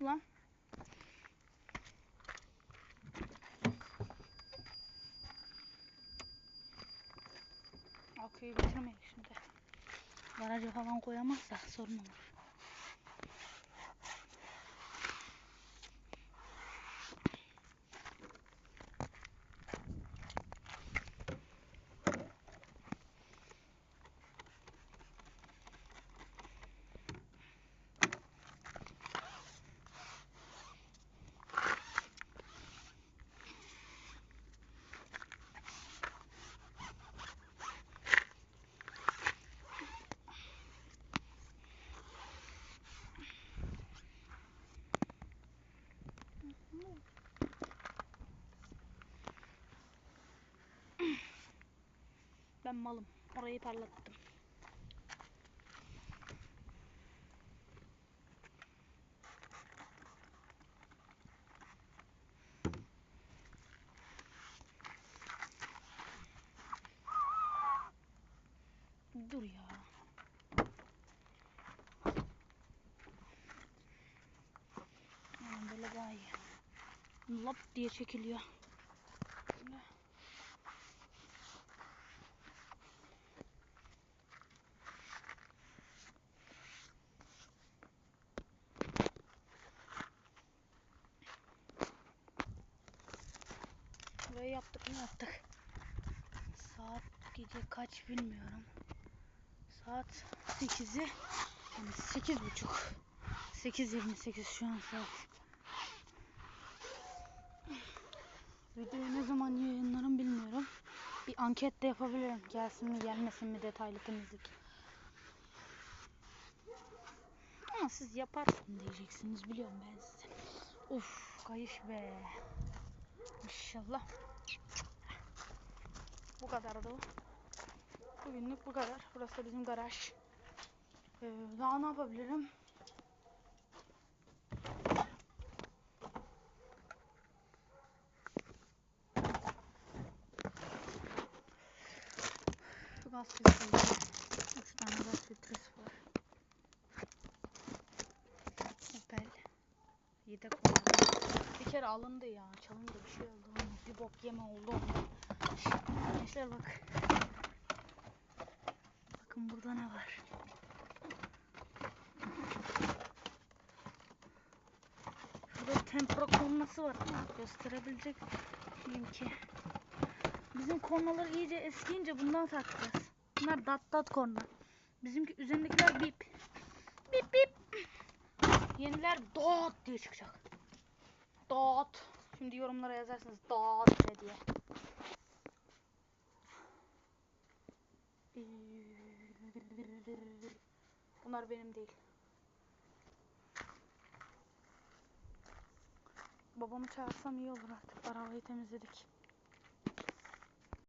Ulan. Aküyü bitirmeyin şimdi. Garaja falan koyamazsa sorun olur. Ben malım. Orayı parlattım. Dur ya. Aynen böyle daha iyi. Lap diye çekiliyor. Böyle. Burayı yaptık mı yaptık. Saat gece kaç bilmiyorum. Saat 8'i yani 8 buçuk. 8.28 şu an saat. Videoyu ne zaman yayınlarım bilmiyorum. Bir anket de yapabilirim. Gelsin mi gelmesin mi detaylı temizlik. Ama siz yaparsın diyeceksiniz biliyorum ben size. Of kayış be. İnşallah. Bu kadardı bu. Bugünlük bu kadar. Burası da bizim garaj. Ee, daha ne yapabilirim? Şu gaz filtresi. Üç tane gaz filtresi var. Opel. Yedek olan. Kere alındı ya. Çalındı bir şey oldu. Bir bok yeme oldu. Gençler bak. Bakın burada ne var. Şurada tempera konması var gösterebilecek miyim ki? Bizim kornalar iyice eskiyince bundan takacağız. Bunlar dat dat korna. Bizimki üzerindekiler bip. Bip bip. Yeniler dot diye çıkacak. Dot. Şimdi yorumlara yazarsınız dot ne diye. Bunlar benim değil. Babamı çağırsam iyi olur artık. Arabayı temizledik.